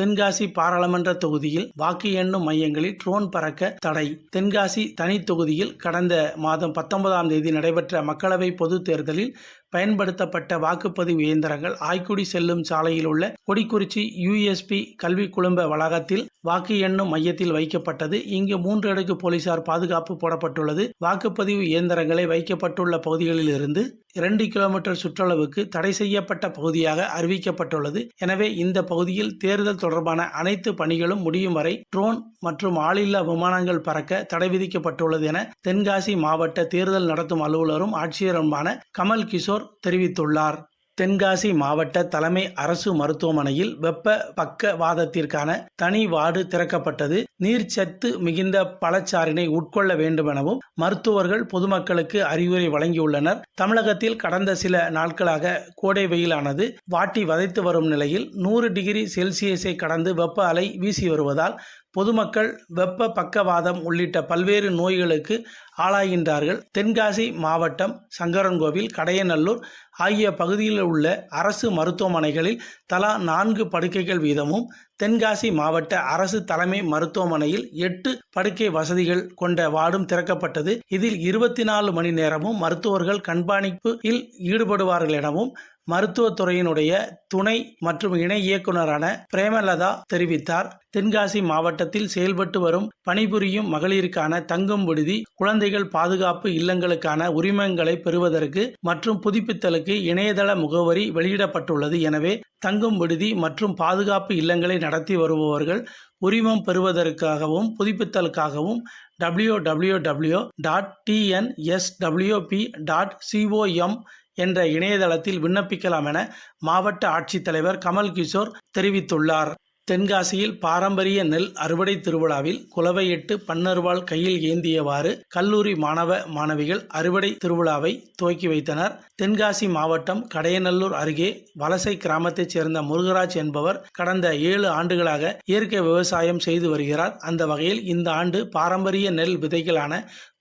தென்காசி பாராளுமன்ற தொகுதியில் வாக்கு எண்ணும் மையங்களில் ட்ரோன் பறக்க தடை. தென்காசி தனி தொகுதியில் கடந்த மாதம் பத்தொன்பதாம் தேதி நடைபெற்ற மக்களவை பொதுத் தேர்தலில் பயன்படுத்தப்பட்ட வாக்குப்பதிவு இயந்திரங்கள் ஆய்க்குடி செல்லும் சாலையில் உள்ள கொடிக்குறிச்சி யுஎஸ்பி கல்வி குழும்ப வளாகத்தில் வாக்கு எண்ணும் மையத்தில் வைக்கப்பட்டது. இங்கு மூன்று அடுக்கு போலீசார் பாதுகாப்பு போடப்பட்டுள்ளது. வாக்குப்பதிவு இயந்திரங்களை வைக்கப்பட்டுள்ள பகுதிகளில் இருந்து இரண்டு கிலோமீட்டர் சுற்றளவுக்கு தடை செய்யப்பட்ட பகுதியாக அறிவிக்கப்பட்டுள்ளது. எனவே இந்த பகுதியில் தேர்தல் தொடர்பான அனைத்து பணிகளும் முடியும் வரை ட்ரோன் மற்றும் ஆளில்லா விமானங்கள் பறக்க தடை விதிக்கப்பட்டுள்ளது என தென்காசி மாவட்ட தேர்தல் நடத்தும் அலுவலரும் ஆட்சியருமான கமல் கிஷோர் தெரிவித்துள்ளார். தென்காசி மாவட்ட தலைமை அரசு மருத்துவமனையில் வெப்ப பக்கவாதத்திற்கான தனி வார்டு திறக்கப்பட்டது. நீர்ச்சத்து மிகுந்த பழச்சாறினை உட்கொள்ள வேண்டுமெனவும் மருத்துவர்கள் பொதுமக்களுக்கு அறிவுரை வழங்கியுள்ளனர். தமிழகத்தில் கடந்த சில நாட்களாக கோடை வெயிலானது வாட்டி வதைத்து வரும் நிலையில் நூறு டிகிரி செல்சியஸை கடந்து வெப்ப அலை வீசி வருவதால் பொதுமக்கள் வெப்ப பக்கவாதம் உள்ளிட்ட பல்வேறு நோய்களுக்கு ஆளாகின்றார்கள். தென்காசி மாவட்டம் சங்கரன்கோவில் கடையநல்லூர் ஆகிய பகுதியில் உள்ள அரசு மருத்துவமனைகளில் தலா நான்கு படுக்கைகள் வீதமும் தென்காசி மாவட்ட அரசு தலைமை மருத்துவமனையில் எட்டு படுக்கை வசதிகள் கொண்ட வார்டும் திறக்கப்பட்டது. இதில் இருபத்தி நாலு மணி நேரமும் மருத்துவர்கள் கண்காணிப்பில் ஈடுபடுவார்கள் எனவும் மருத்துவத்துறையினுடைய துணை மற்றும் இணை இயக்குநரான பிரேமலதா தெரிவித்தார். தென்காசி மாவட்டத்தில் செயல்பட்டு வரும் பணிபுரியும் மகளிருக்கான தங்கும் விடுதி குழந்தைகள் பாதுகாப்பு இல்லங்களுக்கான உரிமங்களை பெறுவதற்கு மற்றும் புதுப்பித்தலுக்கு இணையதள முகவரி வெளியிடப்பட்டுள்ளது. எனவே தங்கும் விடுதி மற்றும் பாதுகாப்பு இல்லங்களை நடத்தி வருபவர்கள் உரிமம் பெறுவதற்காகவும் புதுப்பித்தலுக்காகவும் W W W dot TNSWP dot COM என்ற இணையதளத்தில் விண்ணப்பிக்கலாம் என மாவட்ட ஆட்சித்தலைவர் கமல் கிஷோர் தெரிவித்துள்ளார். தென்காசியில் பாரம்பரிய நெல் அறுவடை திருவிழாவில் குலவையிட்டு பன்னருவாள் கையில் ஏந்தியவாறு கல்லூரி மாணவ மாணவிகள் அறுவடை திருவிழாவை துவக்கி வைத்தனர். தென்காசி மாவட்டம் கடையநல்லூர் அருகே வலசை கிராமத்தைச் சேர்ந்த முருகராஜ் என்பவர் கடந்த ஏழு ஆண்டுகளாக இயற்கை விவசாயம் செய்து வருகிறார். அந்த வகையில் இந்த ஆண்டு பாரம்பரிய நெல் விதைகளான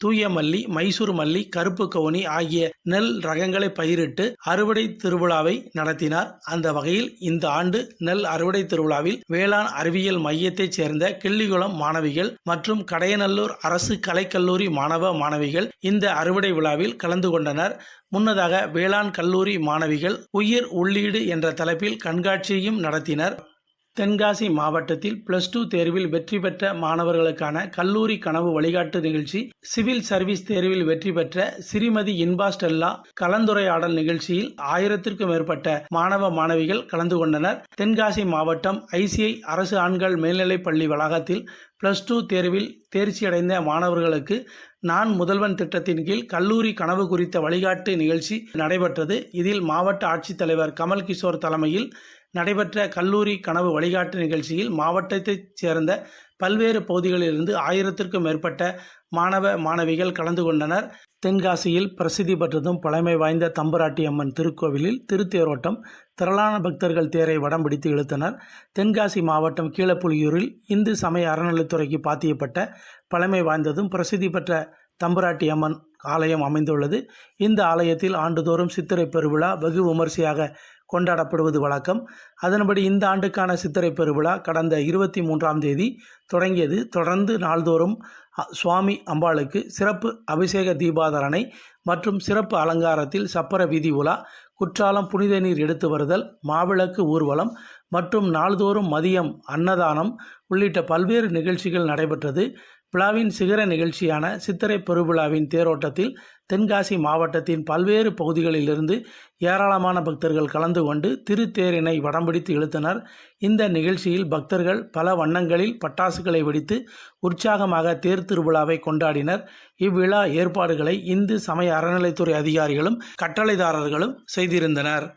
தூய மல்லி மைசூர் மல்லி கருப்பு கவுனி ஆகிய நெல் ரகங்களை பயிரிட்டு அறுவடை திருவிழாவை நடத்தினார். அந்த வகையில் இந்த ஆண்டு நெல் அறுவடை திருவிழாவில் வேளாண் அறிவியல் மையத்தைச் சேர்ந்த கிள்ளிகுளம் மாணவிகள் மற்றும் கடையநல்லூர் அரசு கலைக்கல்லூரி மாணவ மாணவிகள் இந்த அறுவடை விழாவில் கலந்து கொண்டனர். முன்னதாக வேளாண் கல்லூரி மாணவிகள் உயிர் உள்ளீடு என்ற தலைப்பில் கண்காட்சியையும் நடத்தினர். தென்காசி மாவட்டத்தில் பிளஸ் டூ தேர்வில் வெற்றி பெற்ற மாணவர்களுக்கான கல்லூரி கனவு வழிகாட்டு நிகழ்ச்சி சிவில் சர்வீஸ் தேர்வில் வெற்றி பெற்ற சிறிமதி இன்பா ஸ்டெல்லா கலந்துரையாடல் நிகழ்ச்சியில் ஆயிரத்திற்கும் மேற்பட்ட மாணவ மாணவிகள் கலந்து கொண்டனர். தென்காசி மாவட்டம் ஐசிஐ அரசு ஆண்கள் மேல்நிலைப் பள்ளி வளாகத்தில் பிளஸ் டூ தேர்வில் தேர்ச்சியடைந்த மாணவர்களுக்கு நான் முதல்வன் திட்டத்தின் கீழ் கல்லூரி கனவு குறித்த வழிகாட்டு நிகழ்ச்சி நடைபெற்றது. இதில் மாவட்ட ஆட்சித்தலைவர் கமல் கிஷோர் தலைமையில் நடைபெற்ற கல்லூரி கனவு வழிகாட்டு நிகழ்ச்சியில் மாவட்டத்தைச் சேர்ந்த பல்வேறு பகுதிகளிலிருந்து ஆயிரத்திற்கும் மேற்பட்ட மாணவ மாணவிகள் கலந்து கொண்டனர். தென்காசியில் பிரசித்தி பெற்றதும் பழமை வாய்ந்த தம்பராட்டி அம்மன் திருக்கோவிலில் திருத்தேரோட்டம் திரளான பக்தர்கள் தேரை வடம் பிடித்து இழுத்தனர். தென்காசி மாவட்டம் கீழப்புலியூரில் இந்து சமய அறநிலைத்துறைக்கு பாத்தியப்பட்ட பழமை வாய்ந்ததும் பிரசித்தி பெற்ற தம்பராட்டி அம்மன் ஆலயம் அமைந்துள்ளது. இந்த ஆலயத்தில் ஆண்டுதோறும் சித்திரை பெருவிழா வெகு விமர்சையாக கொண்டாடப்படுவது வழக்கம். அதன்படி இந்த ஆண்டுக்கான சித்திரை பெருவிழா கடந்த இருபத்தி மூன்றாம் தேதி தொடங்கியது. தொடர்ந்து நாள்தோறும் சுவாமி அம்பாளுக்கு சிறப்பு அபிஷேக தீபாதரணை மற்றும் சிறப்பு அலங்காரத்தில் சப்பர வீதி உலா குற்றாலம் புனித நீர் எடுத்து வருதல் மாவிளக்கு ஊர்வலம் மற்றும் நாள்தோறும் மதியம் அன்னதானம் உள்ளிட்ட பல்வேறு நிகழ்ச்சிகள் நடைபெற்றது. விழாவின் சிகர நிகழ்ச்சியான சித்திரை பெருவிழாவின் தேரோட்டத்தில் தென்காசி மாவட்டத்தின் பல்வேறு பகுதிகளிலிருந்து ஏராளமான பக்தர்கள் கலந்து கொண்டு திருத்தேரினை வடம்பிடித்து இழுத்தனர். இந்த நிகழ்ச்சியில் பக்தர்கள் பல வண்ணங்களில் பட்டாசுகளை வெடித்து உற்சாகமாக தேர் திருவிழாவை கொண்டாடினர். இவ்விழா ஏற்பாடுகளை இந்து சமய அறநிலைத்துறை அதிகாரிகளும் கட்டளைதாரர்களும் செய்திருந்தனர்.